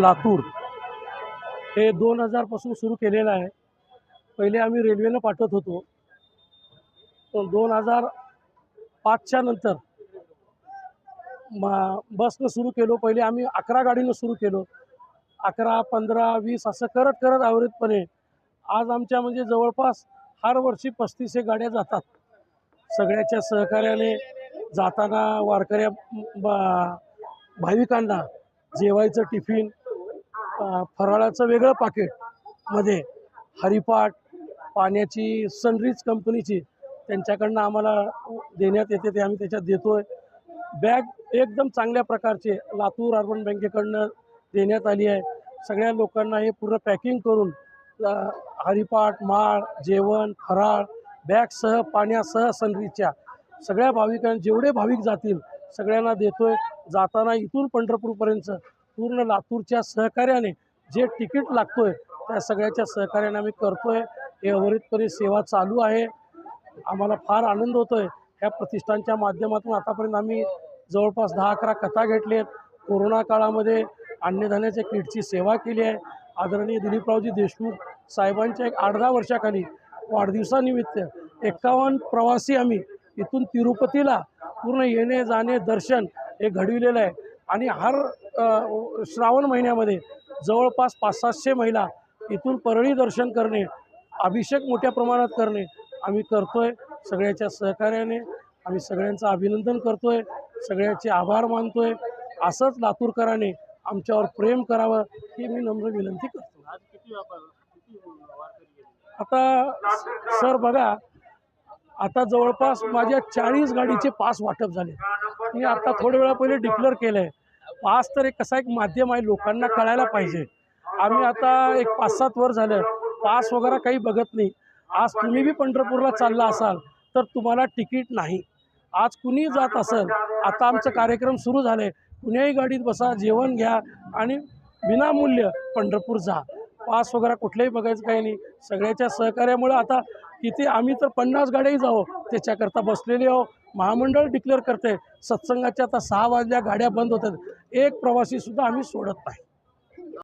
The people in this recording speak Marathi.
लातूर हे दोन हजारपासून सुरू केलेलं आहे. पहिले आम्ही रेल्वेनं पाठवत होतो. पण दोन हजार पाचच्या नंतर मा बसनं सुरू केलो. पहिले आम्ही अकरा गाडीनं सुरू केलो. अकरा पंधरा वीस असं करत करत आवृतपणे आज आमच्या म्हणजे जवळपास हर वर्षी पस्तीस हे गाड्या जातात. सगळ्याच्या सहकार्याने जाताना वारकऱ्या बा- भाविकांना जेवायचं टिफिन फराळाचं वेगळं पाकिटमध्ये हरिपाठ पाण्याची सनरीज कंपनीची त्यांच्याकडनं आम्हाला देण्यात येते ते आम्ही त्याच्यात देतोय. बॅग एकदम चांगल्या प्रकारचे लातूर अर्बन बँकेकडनं देण्यात आली आहे. सगळ्या लोकांना हे पूर्ण पॅकिंग करून हरिपाठ माळ जेवण फराळ बॅगसह पाण्यासह सनरीजच्या सगळ्या भाविकांना जेवढे भाविक जातील सगळ्यांना देतोय. जाताना इथून पंढरपूरपर्यंत पूर्ण लातूरच्या सहकार्याने जे तिकीट लागतोय त्या सगळ्याच्या सहकार्याने आम्ही करतोय. हे अविरतपणे सेवा चालू आहे. आम्हाला फार आनंद होतोय. ह्या प्रतिष्ठानच्या माध्यमातून आतापर्यंत आम्ही जवळपास दहा अकरा कथा घेतली आहेत. कोरोना काळामध्ये अन्नधान्याच्या किटची सेवा केली आहे. आदरणीय दिलीपरावजी देशमुख साहेबांच्या एक आठ दहा वर्षाखाली वाढदिवसानिमित्त एकावन्न प्रवासी आम्ही इथून तिरुपतीला पूर्ण येणे जाणे दर्शन हे घडविलेलं आहे. आणि हर श्रावण महिन्यामध्ये जवळपास पाच सातशे महिला इथून परळी दर्शन करणे अभिषेक मोठ्या प्रमाणात करणे आम्ही करतो आहे सगळ्याच्या सहकार्याने आम्ही सगळ्यांचं अभिनंदन करतो आहे सगळ्याचे आभार मानतो आहे असंच लातूरकरांनी आमच्यावर प्रेम करावं ही मी नम्र विनंती करतो. आता सर बघा आता जवळपास माझ्या चाळीस गाडीचे पास वाटप झाले. मी आता थोड्या वेळा पहिले डिक्लेअर केलं आहे पास तर एक कसा एक माध्यम आहे लोकांना कळायला पाहिजे. आम्ही आता एक पाच सात वर झालं. पास वगैरे काही बघत नाही. आज तुम्ही बी पंढरपूरला चालला असाल तर तुम्हाला तिकीट नाही. आज कुणी जात असेल आता आमचं कार्यक्रम सुरू झाले कुण्याही गाडीत बसा जेवण घ्या आणि विनामूल्य पंढरपूर जा. पास वगैरे कुठलंही बघायचं काही नाही. सगळ्याच्या सहकार्यामुळे आता किती आम्ही तर पन्नास गाड्याही जाऊ त्याच्याकरता बसलेले आहो. महामंडळ डिक्लेअर करते सत्संगाच्या आता सहा वाजल्या गाड्या बंद होतात. एक प्रवासीसुद्धा आम्ही सोडत नाही.